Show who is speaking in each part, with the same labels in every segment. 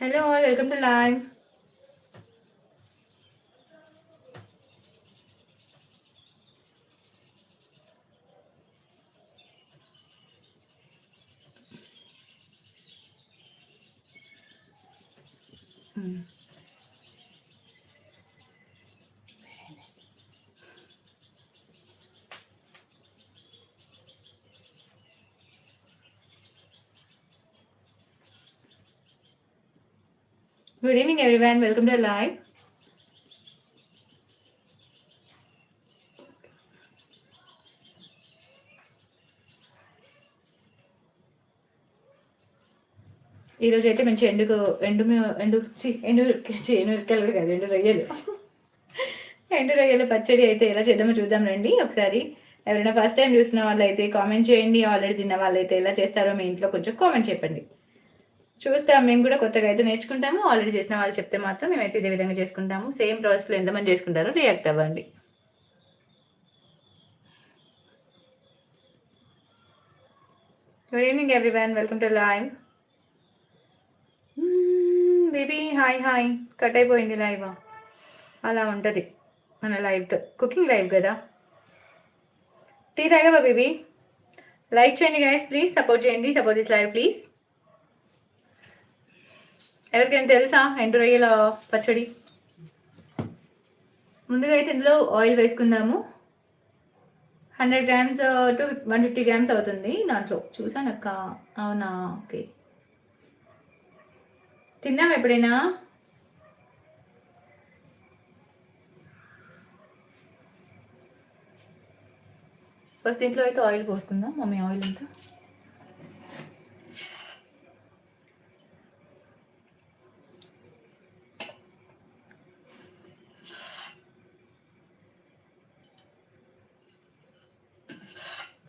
Speaker 1: Hello all, welcome to live. Good evening, everyone. Welcome to live. ఈరోజు అయితే మంచి ఎండుకు ఎండు ఎండు ఎండు ఎండు కలరు కాదు ఎండు రొయ్యలు ఎండు రొయ్యలు పచ్చడి అయితే ఎలా చేద్దామో చూద్దాం రండి ఒకసారి ఎవరైనా ఫస్ట్ టైం చూసిన వాళ్ళైతే కామెంట్ చేయండి ఆల్రెడీ తిన్న వాళ్ళైతే ఎలా చేస్తారో మీ ఇంట్లో కొంచెం కామెంట్ చెప్పండి చూస్తాం మేము కూడా కొత్తగా అయితే నేర్చుకుంటాము ఆల్రెడీ చేసిన వాళ్ళు చెప్తే మాత్రం మేమైతే ఇదే విధంగా చేసుకుంటాము. సేమ్ ప్రాసెస్లో ఎంతమంది చేసుకుంటారో రియాక్ట్ అవ్వండి. Good evening everyone welcome to live baby hi hi cut అయిపోయింది లైవ్ అలా ఉంటుంది మన లైవ్తో కుకింగ్ లైవ్ కదా? టీ తాగవా బేబీ లైక్ చేయండి గైస్ ప్లీజ్ సపోర్ట్ చేయండి. సపోర్ట్ దిస్ లైవ్ ప్లీజ్ ఎవరికైనా తెలుసా ఎండు రొయ్యల పచ్చడి? ముందుగా అయితే ఇందులో ఆయిల్ వేసుకుందాము. Hundred grams to one fifty grams అవుతుంది దాంట్లో. చూసాను అక్క. అవునా? ఓకే. తిన్నాం ఎప్పుడైనా? ఫస్ట్ దీంట్లో అయితే ఆయిల్ పోసుకుందాం. మమ్మీ ఆయిల్ అంతా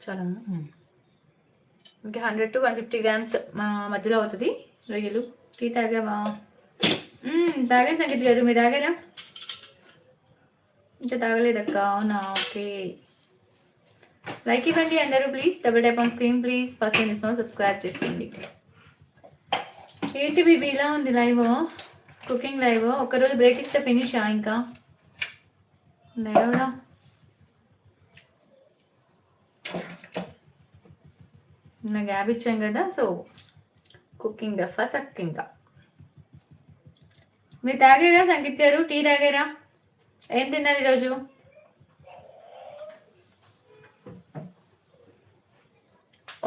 Speaker 1: చాలా ఇంకా hundred to one fifty grams మా మధ్యలో అవుతుంది. రొయ్యలు టీ తాగావా? తాగాను సంగీత్ గారు. మీరు తాగారా? ఇంకా తాగలేదక్క. అవునా? ఓకే. లైక్ ఇవ్వండి అందరూ please double tap on screen please first ఇస్తున్నాం సబ్స్క్రైబ్ చేసుకోండి. ఏంటి బీబీ ఇలా ఉంది లైవ్? కుకింగ్ లైవ్ ఒక్కరోజు బ్రేక్ ఇస్తే ఫినిషా ఇంకా? లేవడా? నా గ్యాప్ ఇచ్చాం కదా సో కుకింగ్ ఫస్ట్ ఇంకా. మీరు తాగారా సంగీత్ గారు? టీ తాగారా? ఏం తిన్నారు ఈరోజు?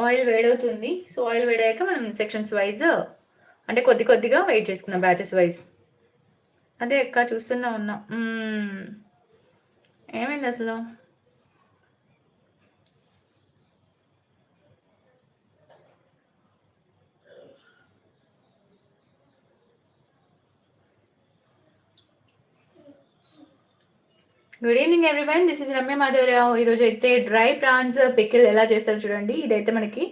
Speaker 1: ఆయిల్ వేడవుతుంది. సో ఆయిల్ వేడాక మనం సెక్షన్స్ వైజ్ అంటే కొద్ది కొద్దిగా వెయిట్ చేసుకున్నాం బ్యాచెస్ వైజ్. అదే ఎక్క చూస్తున్నా ఉన్నా. ఏమైంది అసలు? Good evening everyone this is Ramya Madhavarao ఈరోజు అయితే డ్రై ప్రాన్స్ పికిల్ ఎలా చేస్తారు చూడండి. ఇదైతే మనకి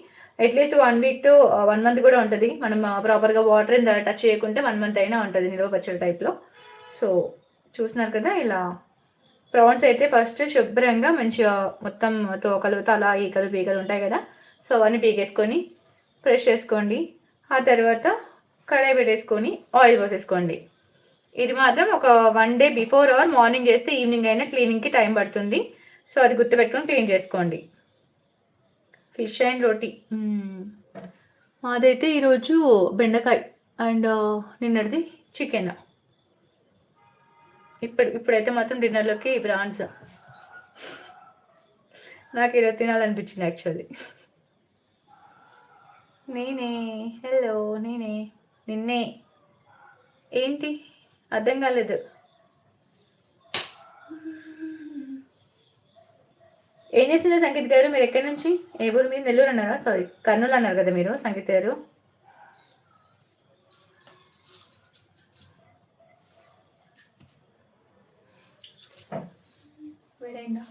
Speaker 1: at least one week to one month కూడా ఉంటుంది. మనం ప్రాపర్గా వాటర్ ఇంత టచ్ చేయకుంటే వన్ మంత్ అయినా ఉంటుంది నిల్వ పచ్చడి టైప్లో సో చూస్తున్నారు కదా ఇలా ప్రాన్స్ అయితే ఫస్ట్ శుభ్రంగా మంచిగా మొత్తం తోకలు తల ఈకలు పీకలు ఉంటాయి కదా. సో అవన్నీ పీకేసుకొని ఫ్రెష్ చేసుకోండి. ఆ తర్వాత కడాయి పెట్టేసుకొని ఆయిల్ పోసేసుకోండి. ఇది మాత్రం ఒక one day before or morning చేస్తే ఈవినింగ్ అయినా క్లీనింగ్కి టైం పడుతుంది. సో అది గుర్తుపెట్టుకొని క్లీన్ చేసుకోండి. Fish and roti. మాదైతే ఈరోజు బెండకాయ అండ్ నిన్నటిది చికెన్. ఇప్పుడు ఇప్పుడైతే మాత్రం డిన్నర్లోకి ప్రాన్స్. నాకు ఈరోజు తినాలనిపించింది యాక్చువల్లీ. నేనే హలో నేనే నిన్నే. ఏంటి? అర్థం కాలేదు. ఏం చేస్తున్నారు సంగీత్ గారు? మీరు ఎక్కడి నుంచి? ఏ ఊరు? మీరు నెల్లూరు అన్నారా? సారీ కర్నూలు అన్నారు కదా మీరు సంగీత్ గారు. వేడైందా?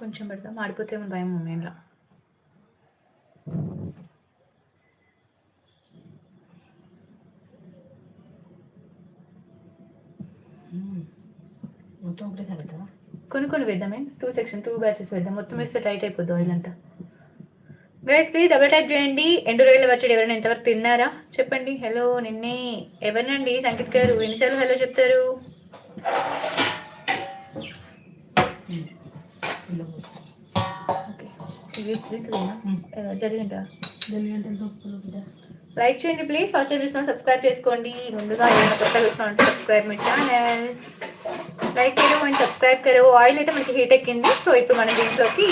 Speaker 1: కొంచెం ఆడిపోతే ఏమో భయం మమ్మీలా
Speaker 2: మొత్తం ఒకటే సరిద్దా
Speaker 1: కొన్ని కొన్ని వేద్దామే టూ సెక్షన్ టూ బ్యాచెస్ వేద్దాం. మొత్తం వేస్తే టైట్ అయిపోద్ది ఆయిల్ అంతా. గైస్ ప్లీజ్ డబుల్ టైప్ చేయండి. ఎండు రొయ్యల పచ్చడి ఎవరైనా ఇంతవరకు తిన్నారా? చెప్పండి. హలో నిన్నే ఎవరినండి? సంకేత్ గారు ఎన్నిసార్లు హలో చెప్తారు? జరిగిందా? లైక్ చేయండి ప్లీజ్ ఫస్ట్ చూసిన సబ్స్క్రైబ్ చేసుకోండి. ముందుగా ఏమైనా కొత్త చూసిన సబ్స్క్రైబ్ మై ఛానల్ లైక్ కరో అండ్ సబ్స్క్రైబ్ కరో ఆయిల్ అయితే మనకి హీట్ ఎక్కింది. సో ఇప్పుడు మనం దీంట్లోకి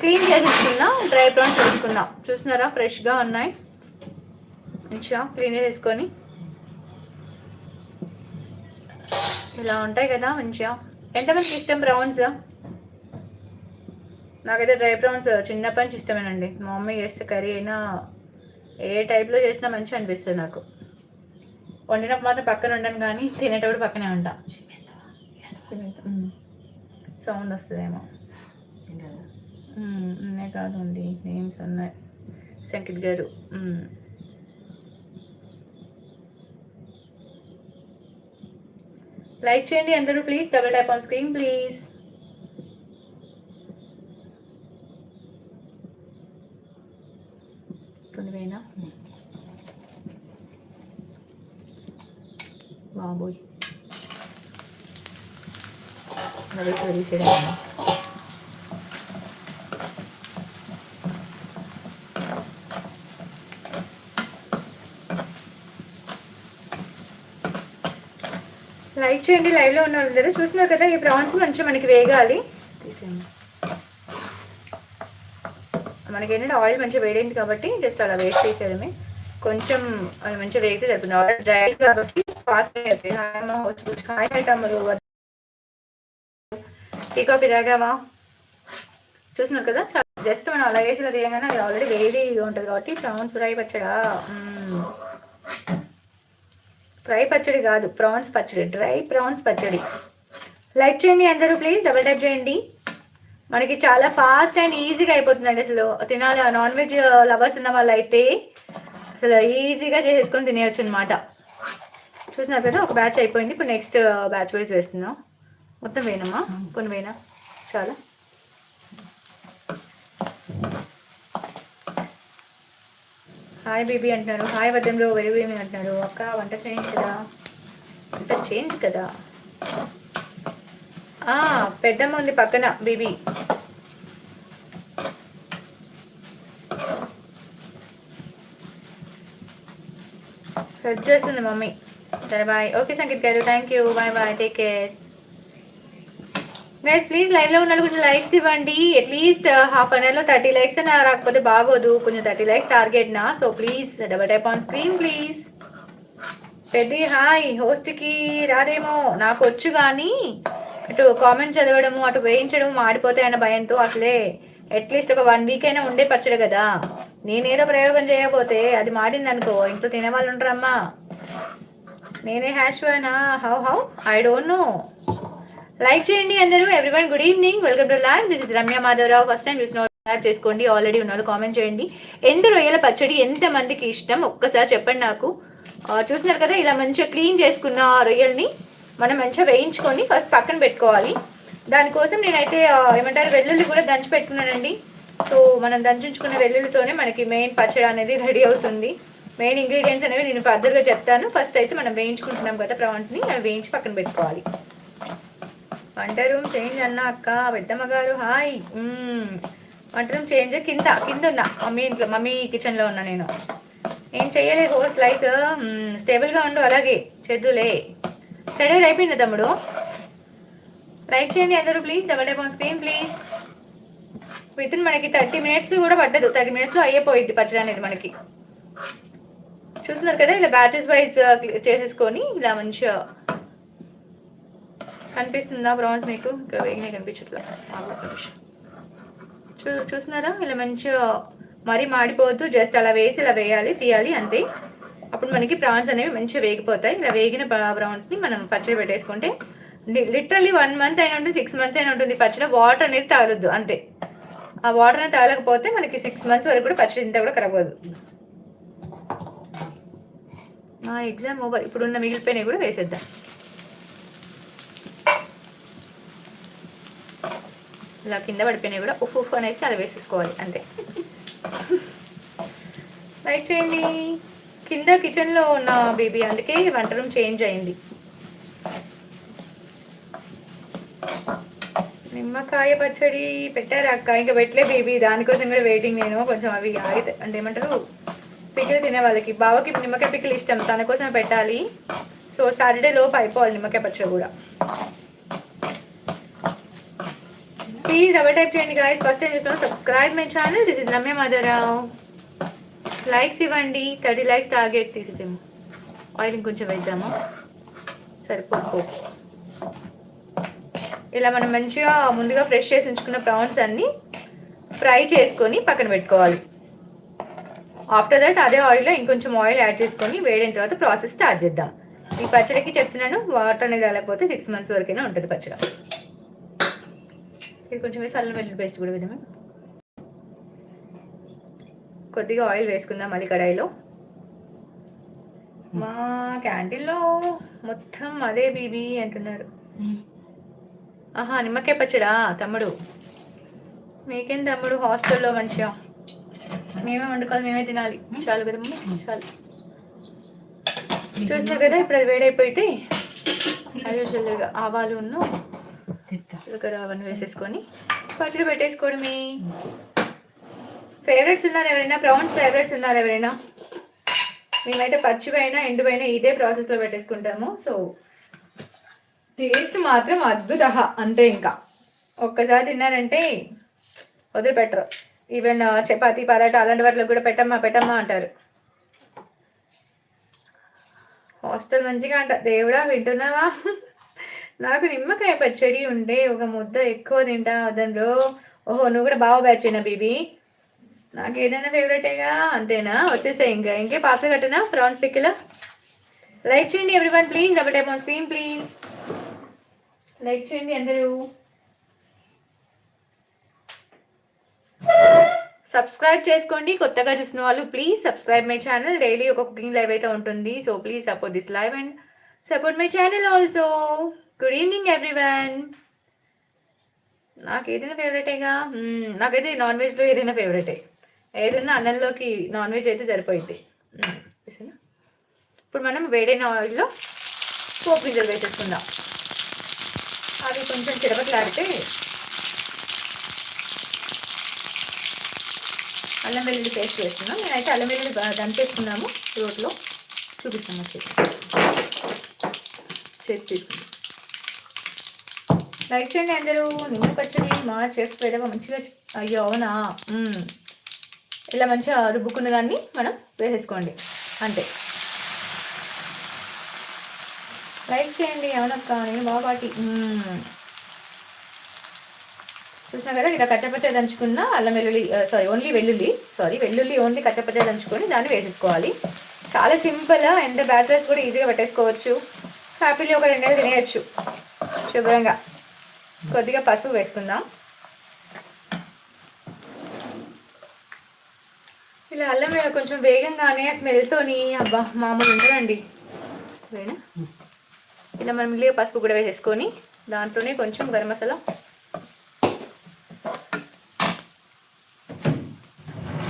Speaker 1: క్లీన్ చేసేసుకున్నాం డ్రై ప్రాన్స్ వేసుకున్నాం చూస్తున్నారా? ఫ్రెష్గా ఉన్నాయి. మంచిగా క్లీన్ చేసుకొని ఇలా ఉంటాయి కదా మంచిగా. ఎంతమందికి ఇష్టం బ్రౌన్స్ నాకైతే డ్రై ప్రాన్స్ చిన్నప్పటి నుంచి ఇష్టమేనండి. మా మమ్మీ చేస్తే కర్రీ అయినా ఏ టైప్లో చేసినా మంచిగా అనిపిస్తుంది నాకు. వండినప్పుడు మాత్రం పక్కన ఉండను కానీ తినేటప్పుడు పక్కనే ఉంటా. సౌండ్ వస్తుందేమో. ఉన్నాయి కాదండి నేమ్స్ ఉన్నాయి. సంకిత్ గారు. లైక్ చేయండి అందరూ please. Double tap on screen please కొన్ని వేనా బాబోయ్ మరి తీసేయడం లైక్ చేయండి లైవ్లో ఉన్న వాళ్ళందరూ. చూస్తున్నారు కదా ఈ ప్రాన్స్ మంచిగా మనకి వేగాలి. తీసేయండి. మనకి ఏంటంటే ఆయిల్ మంచిగా వేడైంది కాబట్టి జస్ట్ అలా వేస్ట్ చేసేయడమే. కొంచెం అది మంచిగా వేగితే జరుగుతుంది ఆయిల్ డ్రై కాబట్టి ఫాస్ట్ అయిపోయింది. హాయ్ అమ్మ, వచ్చి- హాయ్ హాయ్ తమ్ముడు టీ కాఫీ తాగావా? చూస్తున్నారు కదా? జస్ట్ మనం అలా వేసి తీయగానే అది ఆల్రెడీ వేడి ఉంటుంది కాబట్టి ప్రాన్స్ ఫ్రై పచ్చడా? ఫ్రై పచ్చడి కాదు ప్రాన్స్ పచ్చడి డ్రై ప్రాన్స్ పచ్చడి. లైక్ చేయండి అందరూ ప్లీజ్ డబుల్ టైప్ చేయండి. మనకి చాలా ఫాస్ట్ అండ్ ఈజీగా అయిపోతుందండి అసలు. తినాలి నాన్ వెజ్ లవర్స్ ఉన్న వాళ్ళు అయితే అసలు ఈజీగా చేసేసుకొని తినేయచ్చు అనమాట చూసినారు కదా? ఒక బ్యాచ్ అయిపోయింది. ఇప్పుడు నెక్స్ట్ బ్యాచ్ uh, వైజ్ వేస్తున్నాం మొత్తం వేయనమ్మా? కొన్ని వేయనా? చాలా. హాయ్ బేబీ అంటున్నారు. హాయ్ వద్దంలో వెరీ బేబీ అంటున్నారు. అక్క వంట చేయండి కదా. వంట చేయండి కదా. పెద్దమ్మ ఉంది పక్కన బేబీ. హెల్ప్ చేస్తుంది మమ్మీ. సరే బాయ్ ఓకే సంగీత్ గారు thank you bye bye take care guys please లైవ్లో ఉన్న కొంచెం లైక్స్ ఇవ్వండి. అట్లీస్ట్ హాఫ్ అన్ అవర్లో థర్టీ లైక్స్ అయినా రాకపోతే బాగోదు. కొంచెం థర్టీ లైక్స్ టార్గెట్ నా. So please double tap on screen please పెద్ద హాయ్ హోస్ట్కి రాదేమో. నాకు వచ్చు కానీ అటు కామెంట్స్ చదవడము అటు వేయించడం మాడిపోతాయన్న భయంతో అసలే. అట్లీస్ట్ ఒక వన్ వీక్ అయినా ఉండే పచ్చడి కదా. నేనేదో ప్రయోగం చేయకపోతే అది మాడింది అనుకో ఇంట్లో తినే వాళ్ళు ఉంటారమ్మా నేనే hash how how I don't know like చేయండి అందరూ. Everyone good evening welcome to live this is Ramya Madhavarao first time చూసిన సబ్స్క్రైబ్ చేసుకోండి. ఆల్రెడీ ఉన్న కామెంట్ చేయండి. ఎండు రొయ్యల పచ్చడి ఎంత మందికి ఇష్టం? ఒక్కసారి చెప్పండి నాకు. చూస్తున్నారు కదా ఇలా మంచిగా క్లీన్ చేసుకున్న రొయ్యల్ని మనం మంచిగా వేయించుకొని ఫస్ట్ పక్కన పెట్టుకోవాలి. దానికోసం నేనైతే ఏమంటారు వెల్లుల్లి కూడా దంచి పెట్టుకున్నానండి. సో మనం దంచుకున్న వెల్లుల్లితోనే మనకి మెయిన్ పచ్చడి అనేది రెడీ అవుతుంది. మెయిన్ ఇంగ్రీడియంట్స్ అనేవి నేను ఫర్దర్గా చెప్తాను. ఫస్ట్ అయితే మనం వేయించుకుంటున్నాం కదా ప్రాన్స్ని అవి వేయించి పక్కన పెట్టుకోవాలి. వంట రూమ్ చేంజ్ అన్న అక్క. పెద్దమ్మ గారు హాయ్. వంట రూమ్ చేంజ్ కింద కింద ఉన్నా. మమ్మీ ఇంట్లో మమ్మీ కిచెన్లో ఉన్నా నేను. ఏం చెయ్యలేదు హోస్ లైక్ స్టేబుల్గా ఉండు అలాగే. చెద్దులే. స్టడీ అయిపోయింది తమ్ముడు? లైక్ చేయండి అందరూ please double tap on screen please with in మనకి థర్టీ మినిట్స్ కూడా పట్టదు థర్టీ మినిట్స్లో అయిపోయింది పచ్చడి అనేది మనకి. చూస్తున్నారు కదా ఇలా బ్యాచెస్ వైజ్ uh, చేసేసుకొని ఇలా మంచిగా కనిపిస్తుందా బ్రౌన్స్ మీకు? ఇంకా వేగినే కనిపించట్లా? చూ చూస్తున్నారా? ఇలా మంచిగా మరీ మాడిపోవద్దు. జస్ట్ అలా వేసి ఇలా వేయాలి తీయాలి అంతే. అప్పుడు మనకి ప్రాన్స్ అనేవి మంచిగా వేగిపోతాయి. ఇలా వేగిన ప్రాన్స్ని మనం పచ్చడి పెట్టేసుకుంటే లిటరలీ వన్ మంత్ అయినా ఉంటుంది సిక్స్ మంత్స్ అయినా ఉంటుంది పచ్చడి. వాటర్ అనేది తాగొద్దు అంతే. ఆ వాటర్ అనేది తాగలేకపోతే మనకి సిక్స్ మంత్స్ వరకు కూడా పచ్చడి ఇంత కూడా ఖరాబ్ అవ్వదు మా ఎగ్జామ్ ఓవర్ ఇప్పుడున్న మిగిలిపోయినవి కూడా వేసేద్దాం. ఇలా కింద పడిపోయినాయి కూడా ఉఫ్ ఉఫ్ అనేసి అది వేసేసుకోవాలి అంతే. లైక్ చేయండి. కింద కిచెన్లో ఉన్న బేబీ అందుకే వంట రూమ్ చేంజ్ అయింది. నిమ్మకాయ పచ్చడి పెట్టారు అక్క? ఇంకా పెట్టలే బేబీ దానికోసం కూడా వెయిటింగ్ నేను. కొంచెం అవి ఆగితే అంటే ఏమంటారు? పిక్కలు తినే వాళ్ళకి. బావకి నిమ్మకాయ పిక్కలు ఇష్టం తన కోసం పెట్టాలి. సో సాటర్డే లోపు అయిపోవాలి నిమ్మకాయ పచ్చడి కూడా. ప్లీజ్ డబల్ టైప్ చేయండి గాయస్ ఫస్ట్ టైం చూసిన subscribe my channel this is Ramya Madhavarao likes ఇవ్వండి. థర్టీ లైక్స్ టార్గెట్ తీసేసాము ఆయిల్ ఇంకొంచెం వేద్దాము? సరిపోకు ఇలా మనం మంచిగా ముందుగా ఫ్రెష్ చేసి ఉంచుకున్న ప్రాన్స్ అన్నీ ఫ్రై చేసుకొని పక్కన పెట్టుకోవాలి. ఆఫ్టర్ దట్ అదే ఆయిల్లో ఇంకొంచెం ఆయిల్ యాడ్ చేసుకొని వేడిన తర్వాత ప్రాసెస్ స్టార్ట్ చేద్దాం. ఈ పచ్చడికి చెప్తున్నాను వాటర్ అనేది వెళ్ళకపోతే సిక్స్ మంత్స్ వరకైనా ఉంటుంది పచ్చడి. ఇది కొంచెం వేసి అల్లం వెల్లుల్లి పేస్ట్ కూడా వేద్దాము? కొద్దిగా ఆయిల్ వేసుకుందాం మళ్ళీ కడాయిలో. మా క్యాంటీన్లో మొత్తం అదే బీబీ అంటున్నారు. ఆహా నిమ్మకాయ పచ్చడా తమ్ముడు. మీకేం తమ్ముడు? హాస్టల్లో మంచిగా. మేమే వండుకోవాలి మేమే తినాలి. చాలు కదమ్మా చాలు. చూస్తున్నారు కదా ఇప్పుడు అది వేడైపోతే యూజువల్గా ఆవాలు ఉన్ను జీలకర్ర అవన్నీ వేసేసుకొని పచ్చడి పెట్టేసుకోవడమే ఫేవరెట్స్ ఉన్నారు ఎవరైనా? ప్రాన్స్ ఫేవరెట్స్ ఉన్నారు ఎవరైనా? మేమైతే పచ్చివైనా ఎండువైనా ఇదే ప్రాసెస్లో పెట్టేసుకుంటాము. సో టేస్ట్ మాత్రం అద్భుత అంతే ఇంకా. ఒక్కసారి తిన్నారంటే వదిలిపెట్టరు. ఈవెన్ uh, చపాతీ పరాటా అలాంటి వాటిలో కూడా పెట్టమ్మా పెట్టమ్మా అంటారు. హాస్టల్ మంచిగా అంట. దేవుడా వింటున్నావా? నాకు నిమ్మకాయ పచ్చడి ఉండే ఒక ముద్ద ఎక్కువ తింటా దానిలో ఓహో నువ్వు కూడా బాగా బ్యాచ్ అయినా బీబీ? నాకు ఏదైనా ఫేవరెటేగా అంతేనా? వచ్చేసాయి ఇంకా. ఇంకే పాత్ర కట్టనా? ప్రాన్స్ పిక్కిలో లైక్ చేయండి everyone please double tap on screen please like చేయండి అందరూ. సబ్స్క్రైబ్ చేసుకోండి. కొత్తగా చూసిన వాళ్ళు please subscribe my channel daily ఒక కుకింగ్ లైవ్ అయితే ఉంటుంది. So please support this live and support my channel also good evening everyone నాకు ఏదైనా ఫేవరెటేగా hmm, నాకైతే నాన్ వెజ్లో ఏదైనా ఫేవరెటే ఏదైనా అన్నంలోకి నాన్ వెజ్ అయితే సరిపోయింది hmm, ఇప్పుడు మనం వేడైన ఆయిల్లో పోపు గింజలు వేసేసుకుందాం. అవి కొంచెం చిరపట్లాడితే అల్లం వెల్లుల్లి పేస్ట్ చేస్తున్నాం నేనైతే అల్లం వెల్లుల్లి బాగా దంపేసుకున్నాము. రోట్లో చూపిస్తాను. వచ్చేసి చేసి తీసుకుందాం లైక్ చేయండి అందరూ. నిమ్మ పచ్చడి మా చెఫ్ పెడవ మంచిగా అయ్యో అవునా? ఇలా మంచిగా రుబ్బుకున్న దాన్ని మనం వేసేసుకోండి. అంతే. లైక్ చేయండి అవునక్క నేను బాగా చూసినా కదా ఇలా కచ్చపచ్చ దంచుకున్న అల్లం వెల్లుల్లి సారీ ఓన్లీ వెల్లుల్లి సారీ వెల్లుల్లి ఓన్లీ కచ్చపచ్చ దంచుకొని దాన్ని వేసేసుకోవాలి. చాలా సింపుల్ అండ్ బ్యాటరీస్ కూడా ఈజీగా పెట్టేసుకోవచ్చు. హ్యాపీలీ ఒక రెండేళ్ళు తినేయచ్చు. శుభ్రంగా. కొద్దిగా పసుపు వేసుకుందాం. ఇలా అల్లం వే- కొంచెం వేగంగానే స్మెల్తోని అబ్బా మామూలు ఉండదండి. వేనా? ఇలా మనం ఇల్లు పసుపు కూడా వేసేసుకొని దాంట్లోనే కొంచెం గరం మసాలా.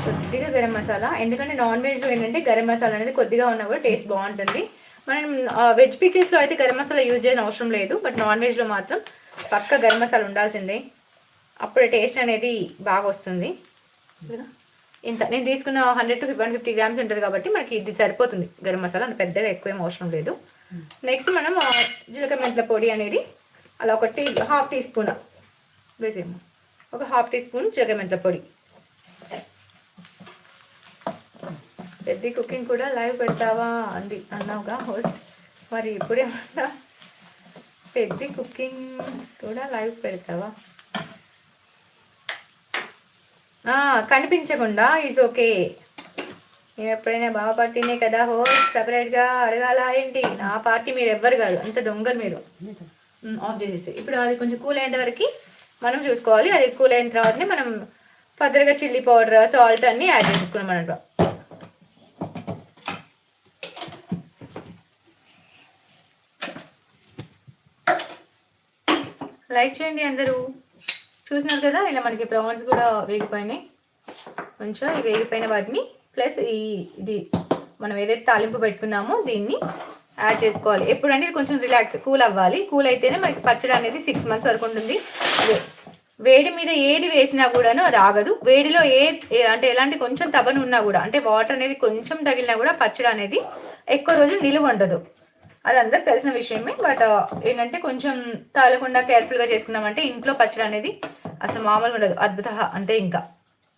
Speaker 1: కొద్దిగా గరం మసాలా. ఎందుకంటే నాన్ వెజ్లో ఏంటంటే గరం మసాలా అనేది కొద్దిగా ఉన్నా కూడా టేస్ట్ బాగుంటుంది. మనం వెజ్ పికిల్స్లో అయితే గరం మసాలా యూజ్ చేయని అవసరం లేదు బట్ నాన్ వెజ్లో మాత్రం పక్క గరం మసాలా ఉండాల్సిందే. అప్పుడు టేస్ట్ అనేది బాగా వస్తుంది? ఇంత నేను తీసుకున్న hundred to one fifty grams ఉంటుంది కాబట్టి మనకి ఇది సరిపోతుంది. గరం మసాలా అంత పెద్దగా ఎక్కువ ఏం అవసరం లేదు. నెక్స్ట్ మనం జీలకర్ర మెంతుల పొడి అనేది అలా ఒక టీ హాఫ్ టీ స్పూన్ వేసేము ఒక హాఫ్ టీ స్పూన్ జీలకర్ర మెంతుల పొడి. పెద్ద కుకింగ్ కూడా లైవ్ పెడతావా అంది అన్నావుగా హోస్ట్ మరి ఇప్పుడేమన్నా పెద్ద కుకింగ్ కూడా లైవ్ పెడతావా? కనిపించకుండా ఈజ్ ఓకే. నేను ఎప్పుడైనా బాగా పార్టీనే కదా హో సపరేట్గా అడగాల ఏంటి? నా పార్టీ మీరు ఎవ్వరు కాదు అంత దొంగలు మీరు. ఆఫ్ చేసేసి ఇప్పుడు అది కొంచెం కూల్ అయ్యేంత వరకు మనం చూసుకోవాలి. అది కూల్ అయిన తర్వాతనే మనం ఫర్దర్గా చిల్లీ పౌడర్ సాల్ట్ అన్ని యాడ్ చేసుకున్నాం అన్నట్టు లైక్ చేయండి అందరూ. చూసినారు కదా ఇలా మనకి ప్రాన్స్ కూడా వేగిపోయినాయి. కొంచెం ఈ వేగిపోయిన వాటిని ప్లస్ ఈ ఇది మనం ఏదైతే తాలింపు పెట్టుకున్నామో దీన్ని యాడ్ చేసుకోవాలి. ఎప్పుడంటే ఇది కొంచెం రిలాక్స్ కూల్ అవ్వాలి. కూల్ అయితేనే మనకి పచ్చడి అనేది సిక్స్ మంత్స్ వరకు ఉంటుంది. వేడి మీద ఏది వేసినా కూడాను అది ఆగదు. వేడిలో ఏ ఏ- అంటే ఎలాంటి కొంచెం తబను ఉన్నా కూడా అంటే వాటర్ అనేది కొంచెం తగిలినా కూడా పచ్చడి అనేది ఎక్కువ రోజులు నిలువ ఉండదు. అది అందరికి తెలిసిన విషయమే బట్ uh, ఏంటంటే కొంచెం తాగకుండా కేర్ఫుల్గా చేసుకున్నామంటే ఇంట్లో పచ్చడి అనేది అసలు మామూలుగా ఉండదు. అద్భుత అంటే ఇంకా.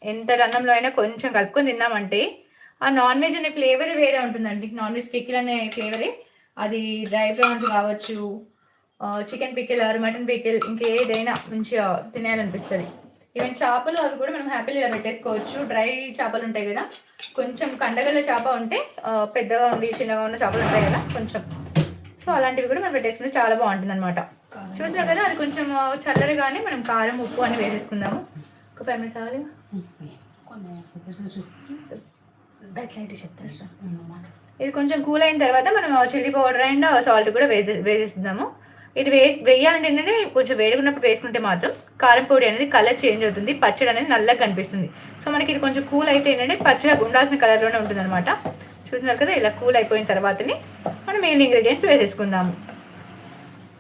Speaker 1: ఎంత అన్నంలో అయినా కొంచెం కలుపుకొని తిన్నామంటే ఆ నాన్ వెజ్ అనే ఫ్లేవర్ వేరే ఉంటుందండి. నాన్ వెజ్ పికిల్ అనే ఫ్లేవరే అది డ్రై ప్రాన్స్ కావచ్చు uh, chicken pickle or mutton pickle ఇంకేదైనా మంచిగా తినేయాలనిపిస్తుంది. ఈవెన్ చేపలు అవి కూడా మనం హ్యాపీగా పెట్టేసుకోవచ్చు. డ్రై చేపలు ఉంటాయి కదా కొంచెం కండగల చేప ఉంటే uh, పెద్దగా ఉండి చిన్నగా ఉన్న చేపలు ఉంటాయి కదా కొంచెం. సో అలాంటివి కూడా మనం పెట్టేసుకుంటే చాలా బాగుంటుంది అనమాట చూసినా కదా అది కొంచెం చల్లరిగానే మనం కారం ఉప్పు అని వేసేసుకుందాము. ఒక ఫైవ్ మినిట్స్ కావాలి ఇది కొంచెం కూల్ అయిన తర్వాత మనం చిల్లీ పౌడర్ అండ్ సాల్ట్ కూడా వేసే వేసేస్తున్నాము ఇది వే వేయాలంటే ఏంటంటే కొంచెం వేడుకున్నప్పుడు వేసుకుంటే మాత్రం కారం పొడి అనేది కలర్ చేంజ్ అవుతుంది పచ్చడి అనేది నల్లగా కనిపిస్తుంది. సో మనకి ఇది కొంచెం కూల్ అయితే ఏంటంటే పచ్చడి ఉండాల్సిన కలర్లోనే ఉంటుంది అనమాట చూసినారు కదా ఇలా కూల్ అయిపోయిన తర్వాతనే మనం మెయిన్ ఇంగ్రీడియంట్స్ వేసేసుకుందాము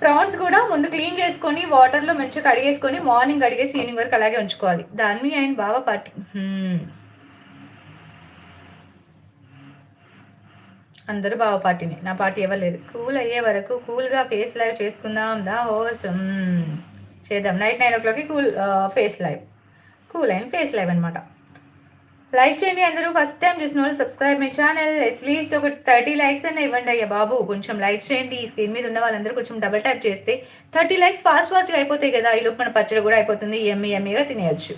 Speaker 1: ప్రాన్స్ కూడా ముందు క్లీన్ చేసుకొని వాటర్లో మంచిగా కడిగేసుకొని మార్నింగ్ కడిగేసి ఈవినింగ్ వరకు అలాగే ఉంచుకోవాలి. దాని మీద ఆయన బాగా పట్టి అందరూ బాగా పార్టీని నా పార్టీ ఇవ్వలేదు కూల్ అయ్యే వరకు కూల్గా ఫేస్ లైవ్ చేసుకుందాం దా హోస్ట్ hmm. చేద్దాం. నైట్ నైన్ ఓ క్లాక్కి కూల్ ఫేస్ లైవ్ కూల్ అయిన ఫేస్ లైవ్ అనమాట లైక్ చేయండి అందరూ. ఫస్ట్ టైం చూసిన వాళ్ళు subscribe my channel at least ఒక థర్టీ లైక్స్ అన్న ఇవ్వండి అయ్యా బాబు. కొంచెం లైక్ చేయండి. ఈ స్క్రీన్ మీద ఉన్న వాళ్ళందరూ కొంచెం డబల్ ట్యాప్ చేస్తే థర్టీ లైక్స్ ఫాస్ట్ ఫాస్ట్గా అయిపోతాయి కదా. ఈ లోపు మన పచ్చడి కూడా అయిపోతుంది. ఎమ్మి ఎమ్మిగా తినేయచ్చు.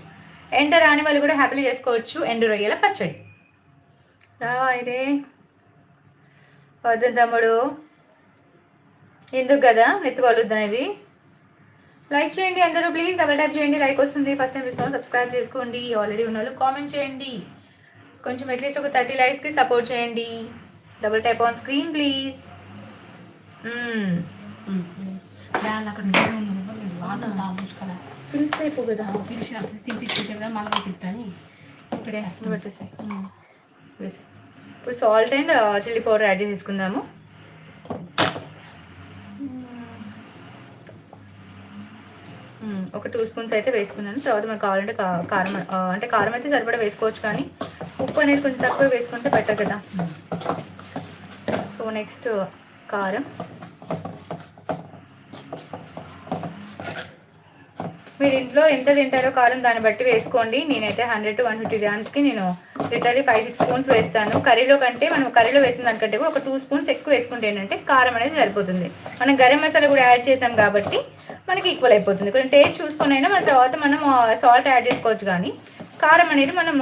Speaker 1: ఎండ రాని వాళ్ళు కూడా హ్యాపీగా చేసుకోవచ్చు. ఎండు రొయ్యల పచ్చడి. ఇదే. వద్దు తమ్ముడు. ఎందుకు కదా? నెత్తి పలుద్దు అనేది. లైక్ చేయండి అందరూ ప్లీజ్ డబల్ టైప్ చేయండి లైక్ వస్తుంది. ఫస్ట్ టైం చూస్తాం సబ్స్క్రైబ్ చేసుకోండి. ఆల్రెడీ ఉన్న వాళ్ళు కామెంట్ చేయండి. కొంచెం అట్లీస్ట్ ఒక థర్టీ లైక్స్కి సపోర్ట్ చేయండి. Double tap on screen please పిలిస్తే అయిపో కదా.
Speaker 2: పిలిచినప్పుడు తినిపించుకుంటే కదా మళ్ళీ
Speaker 1: పెట్టేసాయి. వేసి ఇప్పుడు salt and chilli powder add చేసుకుందాము. మ్మ్. ఒక టూ స్పూన్స్ అయితే వేసుకున్నాను. తర్వాత మనకు కావాలంటే కారం అంటే కారం అయితే సరిపడా వేసుకోవచ్చు కానీ ఉప్పు అనేది కొంచెం తక్కువ వేసుకుంటే బెటర్ కదా. సో నెక్స్ట్ కారం. మీరు ఇంట్లో ఎంత తింటారో కారం దాన్ని బట్టి వేసుకోండి. నేనైతే హండ్రెడ్ టు వన్ ఫిఫ్టీ గ్రామ్స్కి నేను లిటరలీ ఫైవ్ సిక్స్ స్పూన్స్ వేస్తాను. కర్రీలో కంటే మనం కర్రీలో వేసిన దానికంటే కూడా ఒక టూ స్పూన్స్ ఎక్కువ వేసుకుంటే ఏంటంటే కారం అనేది సరిపోతుంది. మనం గరం మసాలా కూడా యాడ్ చేసాం కాబట్టి మనకి ఈక్వల్ అయిపోతుంది. కొంచెం టేస్ట్ చూసుకొని అయినా మన తర్వాత మనం సాల్ట్ యాడ్ చేసుకోవచ్చు కానీ కారం అనేది మనం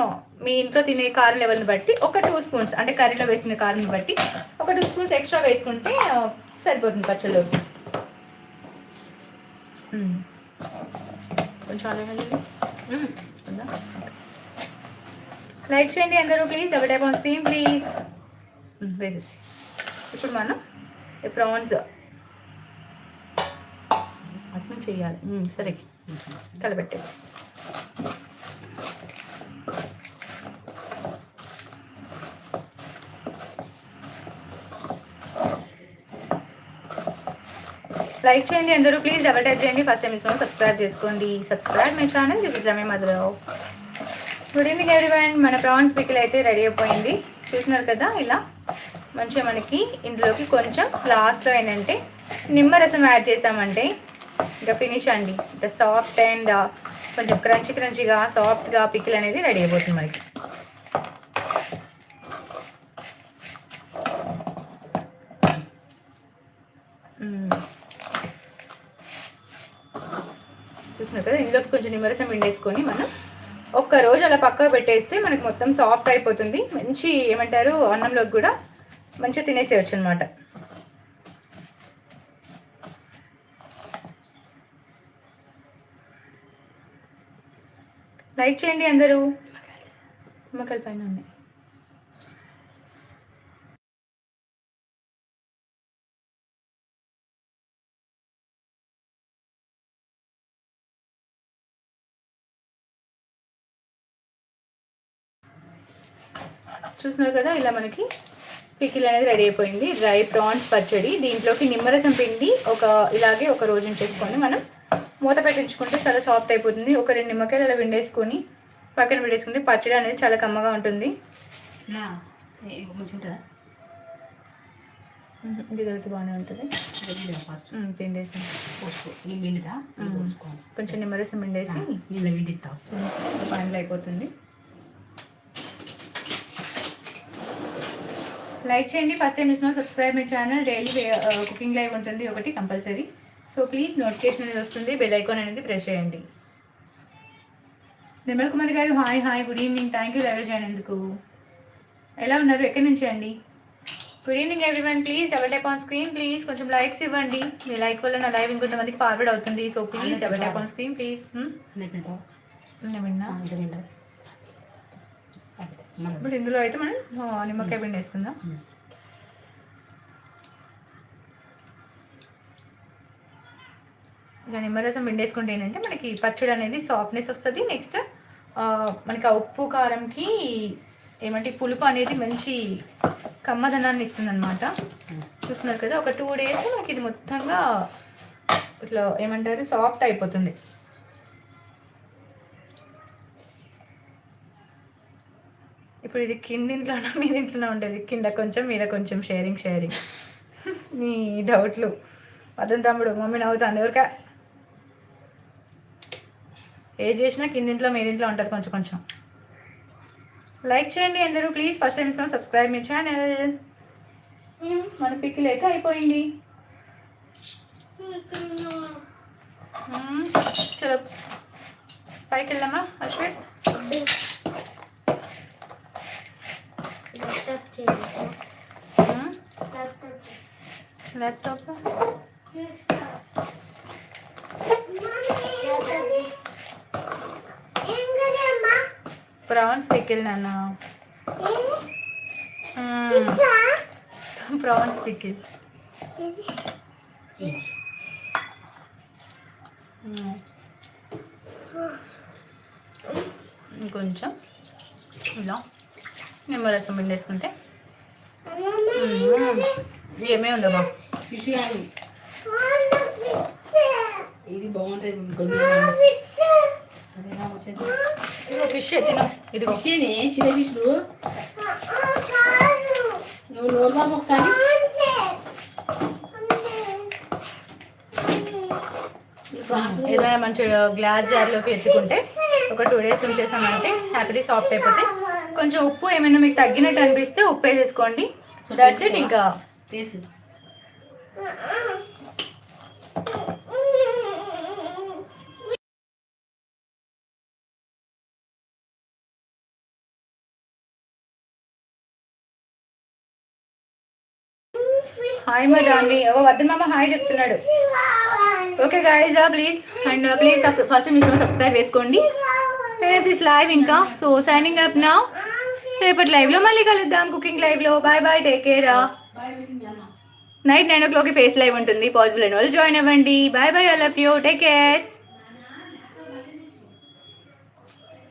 Speaker 1: మీ ఇంట్లో తినే కారం లెవెల్ని బట్టి ఒక టూ స్పూన్స్ అంటే కర్రీలో వేసిన కారం బట్టి ఒక టూ స్పూన్స్ ఎక్స్ట్రా వేసుకుంటే సరిపోతుంది పచ్చళ్ళు. కొంచెం లైక్ చేయండి అందరూ please double tap on screen please వేసేసి. ఇప్పుడు మనం ఈ ప్రాన్స్ చేయాలి. సరే. కలపెట్టేసి లైక్ చేయండి అందరూ. ప్లీజ్ డబల్ టైప్ చేయండి. ఫస్ట్ టైం ఇస్తున్నాం సబ్స్క్రైబ్ చేసుకోండి. Subscribe my channel. This is Rame Madhurao good evening everyone మన ప్రాన్స్ పికిల్ అయితే రెడీ అయిపోయింది. చూసినారు కదా ఇలా? మంచిగా మనకి ఇందులోకి కొంచెం లాస్ట్లో ఏంటంటే నిమ్మరసం యాడ్ చేసామంటే ఇంకా ఫినిష్ అండి. ఇంకా సాఫ్ట్ అండ్ uh, కొంచెం క్రంచి క్రంచిగా సాఫ్ట్గా పికిల్ అనేది రెడీ అయిపోతుంది మనకి. మ్మ్. చూసినారు కదా ఇందులోకి కొంచెం నిమ్మరసం పిండేసుకొని మనం ఒక్క రోజు అలా పక్కకు పెట్టేస్తే మనకి మొత్తం సాఫ్ట్ అయిపోతుంది. మంచి ఏమంటారు అన్నంలోకి కూడా మంచిగా తినేసేయచ్చు అనమాట లైక్ చేయండి అందరూ. మొక్కల పైన ఉన్నాయి. చూస్తున్నారు కదా ఇలా మనకి పికిల్ అనేది రెడీ అయిపోయింది. డ్రై ప్రాన్స్ పచ్చడి. దీంట్లోకి నిమ్మరసం పిండి ఒక ఇలాగే ఒక రోజు చేసుకొని మనం. మూత పెట్టించుకుంటే చాలా సాఫ్ట్ అయిపోతుంది. ఒక రెండు నిమ్మకాయలు అలా విండేసుకొని పక్కన పెట్టేసుకుంటే పచ్చడి అనేది చాలా కమ్మగా ఉంటుంది. ఇది బాగానే ఉంటుంది. పిండేసి. కొంచెం నిమ్మరసం పిండేసి ఫైనల్ అయిపోతుంది. లైక్ చేయండి. ఫస్ట్ టైం చూసిన subscribe my channel daily cooking live ఉంటుంది. ఒకటి కంపల్సరీ సో ప్లీజ్ నోటిఫికేషన్ అనేది వస్తుంది బెల్ ఐకాన్ అనేది ప్రెస్ చేయండి. Nirmal Kumar garu hi hi good evening thank you live చేయనందుకు ఎలా ఉన్నారు? ఎక్కడి నుంచి అండి? Good evening everyone please double tap on screen please కొంచెం లైక్స్ ఇవ్వండి. మీ లైక్ వల్ల నా లైవ్ ఇంకొంతమందికి ఫార్వర్డ్ అవుతుంది. So please double tap on screen please ఇప్పుడు ఇందులో అయితే మనం నిమ్మకాయ పిండి వేసుకుందాం. ఇక నిమ్మరసం పిండేసుకుంటే ఏంటంటే మనకి పచ్చడి అనేది సాఫ్ట్నెస్ వస్తుంది. నెక్స్ట్ మనకి ఆ ఉప్పు కారంకి ఏమంటే పులుపు అనేది మంచి కమ్మదనాన్ని ఇస్తుంది అనమాట చూస్తున్నారు కదా ఒక టూ డేస్ మనకి ఇది మొత్తంగా ఇట్లా ఏమంటారు సాఫ్ట్ అయిపోతుంది. ఇప్పుడు ఇది కిందింట్లోనా మీదింట్లోనే ఉంటుంది కింద కొంచెం మీద కొంచెం షేరింగ్ షేరింగ్ నీ డౌట్లు అతని తమ్ముడు మమ్మీ నవ్వుతాను ఎవరికా ఏది చేసినా కిందింట్లో మీదింట్లో ఉంటుంది కొంచెం కొంచెం. లైక్ చేయండి అందరూ ప్లీజ్ ఫస్ట్ టైం ఇస్తాం సబ్స్క్రైబ్ మీ ఛానల్ మన పిక్కిల్ అయితే అయిపోయింది. చలో. పైకి వెళ్దామా అశ్విత్. ల్యాప్టాప్ ప్రాన్స్ పికిల్ నాన్న. ప్రాన్స్ పికిల్ ఇంకొంచెం. ఇలా. నిమ్మరసం పిండేసుకుంటే. ఏమే ఉందమ్మా
Speaker 2: ఇది బాగుంటుంది.
Speaker 1: ఫిష్ తిను.
Speaker 2: ఫిష్ చిన్న ఫిష్ నువ్వు నోరుదాం ఒకసారి.
Speaker 1: ఏదైనా మంచిగా గ్లాస్ జార్లోకి ఎత్తుకుంటే ఒక టూ డేస్ ఉంచేసామంటే హ్యాపీలీ సాఫ్ట్ అయిపోతే. కొంచెం ఉప్పు ఏమైనా మీకు తగ్గినట్టు అనిపిస్తే ఉప్పు వేసేసుకోండి దట్స్ ఇట్ ఇంకా.
Speaker 2: టేస్ట్
Speaker 1: హాయ్ మా దాన్వి ఓ వద్దు మామ హాయ్ చెప్తున్నాడు. Okay guys please and please first me subscribe చేసుకోండి. దిస్ లైవ్ ఇంకా. సో సైనింగ్ అప్ నా రేపటి లైవ్లో మళ్ళీ కలుద్దాం కుకింగ్ లైవ్లో bye bye take care night nine ఓ క్లాక్కి ఫేస్ లైవ్ ఉంటుంది. పాసిబుల్ అయిన వాళ్ళు జాయిన్ అవ్వండి. Bye bye I love you take care